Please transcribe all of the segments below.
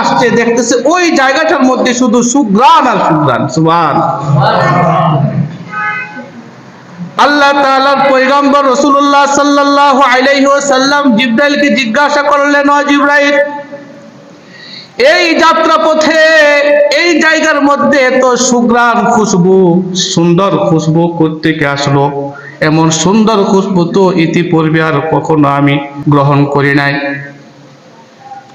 আসছে, দেখতেছে ওই জায়গাটার মধ্যে শুধু সুগ্রাণ আর সুগ্রাণ সুবান আল্লাহ তাআলার পয়গম্বর রাসূলুল্লাহ জিব্রাইলকে জিজ্ঞাসা করলেন জিব্রাইল, এই যাত্রা পথে এই জায়গার মধ্যে তো সুগ্রাণ খুশবু, সুন্দর খুশবু থেকে আসলো? এমন সুন্দর খুশবু তো ইতিপূর্বে আর কখনো আমি গ্রহণ করি নাই।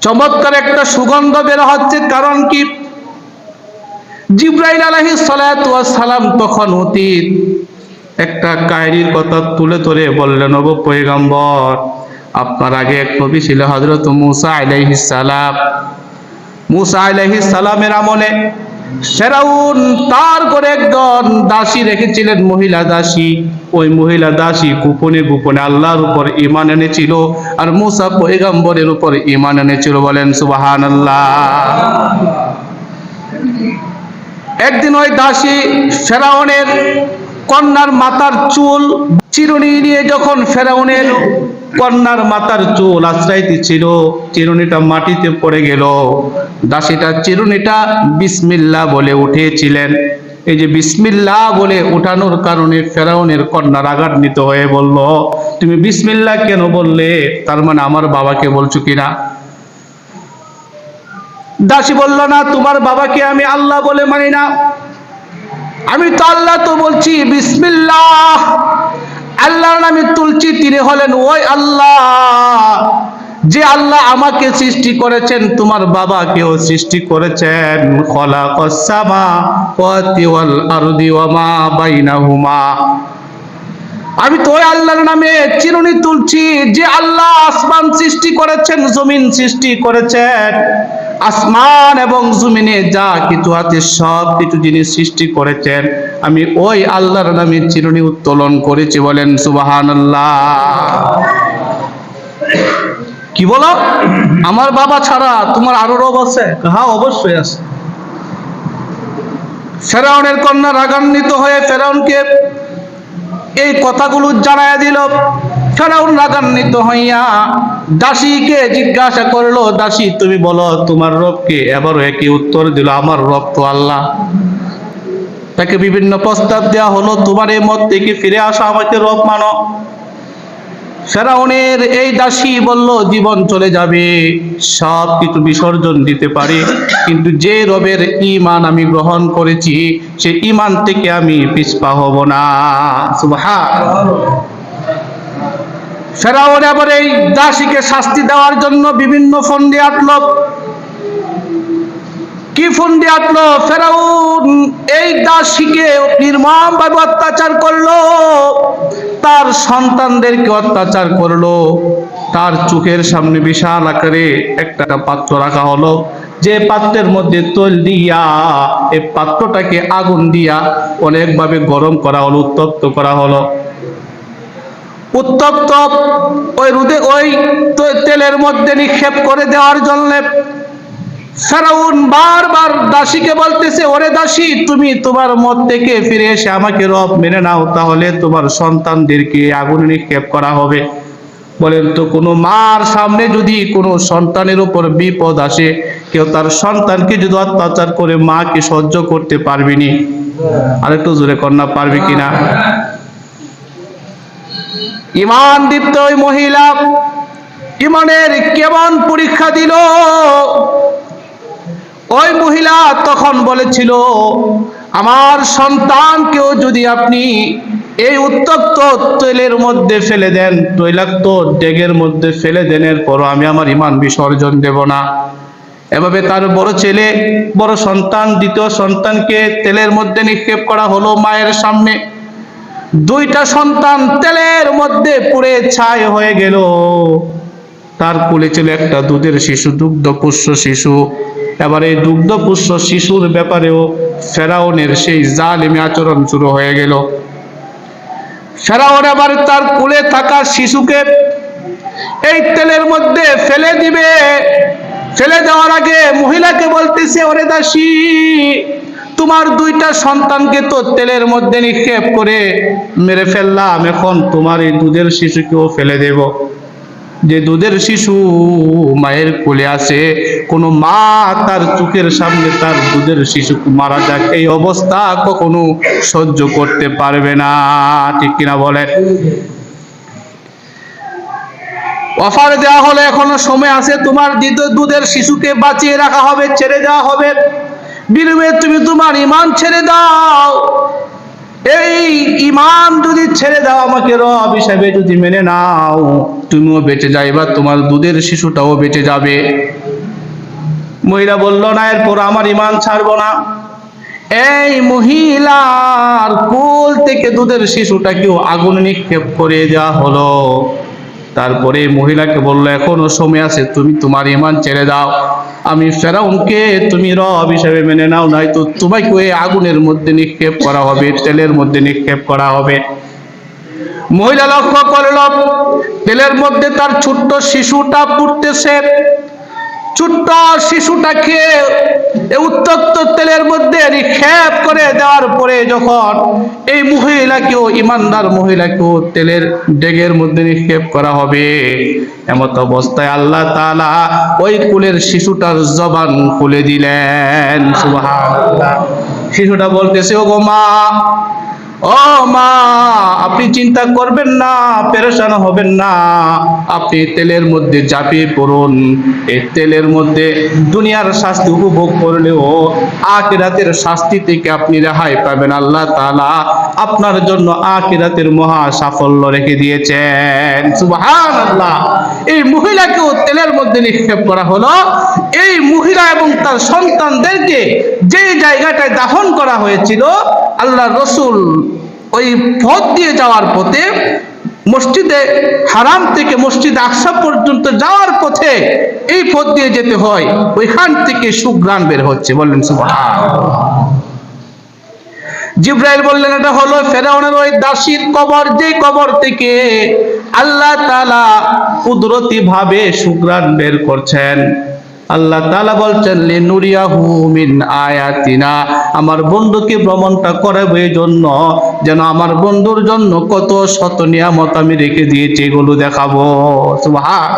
চমৎকার একটা সুগন্ধ বের হচ্ছে, কারণ কি? জিব্রাইল ওয়াস সালাম তখন অতীত। একটা কায়রির কথা তুলে ধরে বললেন অব পয়গম্বর, আপনার আগে এক নবী ছিল হযরত মুসা আলাইহিস সালাম। মুসা আলাইহিস সালামের আমলে ফেরাউন তার করে একজন দাসী রেখেছিলেন, মহিলা দাসী। ওই মহিলা দাসী গোপনে গোপনে আল্লাহর উপর ইমান এনেছিল আর মুসা পৈগম্বরের উপর ইমান এনেছিল বলেন, সুবহানাল্লাহ। একদিন ওই দাসী ফেরাউনের কন্যার মাতার চুল চিরুনি নিয়ে যখন ফেরাউনের কন্যার মাতার চুল আশ্রাইতে ছিল, চিরুনিটা মাটিতে পড়ে গেল। দাসীটা চিরুনিটা বিসমিল্লা বলে উঠেছিলেন। এই যে বিসমিল্লা বলে উঠানোর কারণে ফেরাউনের কন্যা রাগান্বিত হয়ে বলল, তুমি বিসমিল্লা কেন বললে? তার মানে আমার বাবাকে বলছো কিনা? দাসী বলল, না, তোমার বাবাকে আমি আল্লাহ বলে মানি না। আমি তো আল্লাহ তো বলছি, বিসমিল্লাহ। আল্লাহর নামে তুলছি, তিনি হলেন ওই আল্লাহ। যে আল্লাহ আমাকে সৃষ্টি করেছেন, তোমার বাবাকেও সৃষ্টি করেছেন। আমি তো ওই আল্লাহর নামে চিরুনি তুলছি, যে আল্লাহ আসমান সৃষ্টি করেছেন, জমিন সৃষ্টি করেছেন। আসমান এবং জমিনে যা কিছু আছে, সব কিছু জিনিস সৃষ্টি করেছেন, আমি ওই আল্লাহর নামে চিরুনি উত্তোলন করেছি বলেন সুবাহান কি বলো? আমার বাবা ছাড়া তোমার আরও রব আছে? হ্যাঁ অবশ্যই আছে। ফেরাউনের কন্যা রাগান্বিত হয়ে ফেরাউনকে এই কথাগুলো জানায় দিল। ফেরাউন রাগান্বিত হইয়া দাসীকে জিজ্ঞাসা করল, দাসী, তুমি বলো, তোমার রবকে এবারও একই উত্তর দিল, আমার রব তো আল্লাহ। তাকে বিভিন্ন প্রস্তাব দেওয়া হলো, তোমার এই মত থেকে ফিরে আসো, আমাকে রব মানো। ফেরাউনের এই দাসী বলল, জীবন চলে যাবে সব কিছু বিসর্জন দিতে পারে, কিন্তু যে রবের ইমান আমি গ্রহণ করেছি, সে ইমান থেকে আমি পিছপা হব না। সুবহান ফেরাউন এবার এই দাসীকে শাস্তি দেওয়ার জন্য বিভিন্ন ফন্দি আটল। কি ফন্দি আটলো? ফেরাউন এই দাসীকে নির্মম ভাবে অত্যাচার করল। তার সন্তানদেরকে অত্যাচার করল। তার চোখের সামনে বিশাল আকারে একটা পাত্র রাখা হলো। যে পাত্রের মধ্যে তৈল দিয়া, এই পাত্রটাকে আগুন দিয়া অনেকভাবে গরম করা হলো, উত্তপ্ত করা হলো। উত্তপ্ত, ওই রুদে, ওই তেলের মধ্যে নিক্ষেপ করে দেওয়ার জন্য। ফেরাউন বারবার দাসীকে বলতেছে, ওরে দাসী, তুমি তোমার মত থেকে ফিরে এসে আমাকে রব মেনে নাও, তাহলে তোমার সন্তানদেরকে আগুনে নিক্ষেপ করা হবে। বলেন, তো কোনো মার সামনে যদি কোনো সন্তানের উপর বিপদ আসে, কেউ তার সন্তানকে যদি অত্যাচার করে, মাকে সহ্য করতে পারবিনি আরেকটু জোরে কন্যা পারবে কিনা? ইমান দীপ্ত ওই মহিলা। ইমানের কেমন পরীক্ষা দিল। ওই মহিলা তখন বলেছিল, আমার সন্তানকেও যদি আপনি এই উত্তপ্ত তৈলের মধ্যে ফেলে দেন, তৈলাক্ত ডেগের মধ্যে ফেলে দেন, এরপরও আমি আমার ইমান বিসর্জন দেব না। এভাবে তার বড় ছেলে, বড় সন্তান, দ্বিতীয় সন্তানকে তেলের মধ্যে নিক্ষেপ করা হলো মায়ের সামনে। দুইটা সন্তান তেলের মধ্যে পুড়ে ছাই হয়ে গেল। তার কোলে ছিল একটা দুধের শিশু দুগ্ধপুষ্য শিশু। এবার এই দুগ্ধপুষ্য শিশুর ব্যাপারেও ফেরাউনের সেই জালিমি আচরণ শুরু হয়ে গেল। ফেরাউন আবার তার কোলে থাকা শিশুকে এই তেলের মধ্যে ফেলে দিবে। ফেলে দেওয়ার আগে মহিলাকে বলতেছে, ওরে দাসী তোমার দুইটা সন্তানকে তো তেলের মধ্যে নিক্ষেপ করে মেরে ফেললাম, এখন তোমার এই দুধের শিশুকেও ফেলে দেব। যে দুধের শিশু মায়ের কোলে আসে কোনো মা তার চোখের সামনে তার দুধের শিশু মারা যাক, এই অবস্থা কখনো সহ্য করতে পারবে না, ঠিক কিনা বলেন? অফার দেওয়া হলে এখনও সময় আছে, তোমার দুধের শিশুকে বাঁচিয়ে রাখা হবে, ছেড়ে দেওয়া হবে। বিনিময়ে তুমি তোমার ইমান ছেড়ে দাও। এই ইমান যদি ছেড়ে দাও, আমাকে রব হিসাবে যদি মেনে নাও, তুমিও বেঁচে যাইবা তোমার দুধের শিশুটাও বেঁচে যাবে। মহিলা বলল, না, এরপর আমার ইমান ছাড়বো না। এই মহিলার কোল থেকে দুধের শিশুটাকেও আগুন নিক্ষেপ করে দেওয়া হলো। তারপরে মহিলাকে বলল, এখনও সময় আছে, তুমি তোমার ইমান ছেড়ে দাও। আমি ফেরাউনকে তুমি রব হিসেবে মেনে নাও, নয়তো তোমাকে ওই আগুনের মধ্যে নিক্ষেপ করা হবে, তেলের মধ্যে নিক্ষেপ করা হবে। মহিলা লক্ষ্য করল, তেলের মধ্যে তার ছোট্ট শিশুটা পুড়তেছে। ছোট্ট শিশুটাকে উত্তপ্ত তেলের মধ্যে নিক্ষেপ করে দেওয়ার পরে যখন এই মহিলাকেও, ইমানদার মহিলাকেও তেলের ডেগের মধ্যে নিক্ষেপ করা হবে, এমত অবস্থায় আল্লাহ তাআলা ওই কুলের শিশুটার জবান খুলে দিলেন। শিশুটা বলতেছে ও গো মা ও মা, আপনি চিন্তা করবেন না, পেরেশান হবেন না। আপনি তেলের মধ্যে ঝাঁপিয়ে পড়ুন। এই তেলের মধ্যে দুনিয়ার শাস্তি উপভোগ করলেও আখিরাতের শাস্তি থেকে আপনি রেহাই পাবেন আল্লাহ তাআলা। আপনার জন্য আখিরাতের মহা সাফল্য রেখে দিয়েছেন। সুবাহান আল্লাহ এই মহিলাকেও তেলের মধ্যে নিক্ষেপ করা হলো। এই মহিলা এবং তার সন্তানদেরকে যে জায়গাটায় দাফন করা হয়েছিল, আল্লাহ রসুল ওই পথ দিয়ে যাওয়ার পথে, মসজিদে হারাম থেকে মসজিদ আকসা পর্যন্ত যাওয়ার পথে এই পথ দিয়ে যেতে হয়। ওইখান থেকে সুগ্রাণ বের হচ্ছে। বললেন জিব্রাইল বললেন, এটা হলো ফেরাউনের ওই দাসীর কবর। যে কবর থেকে আল্লাহ তাআলা কুদরতি ভাবে সুগ্রাণ বের করছেন। আল্লাহ তালা বলছেন নুরিয়া মিন আয়াতিনা। আমার বন্ধুকে ভ্রমণটা করাবো এই জন্য যেন আমার বন্ধুর জন্য কত শত নিয়ামত আমি রেখে দিয়েছি এগুলো দেখাবো। সুবহান।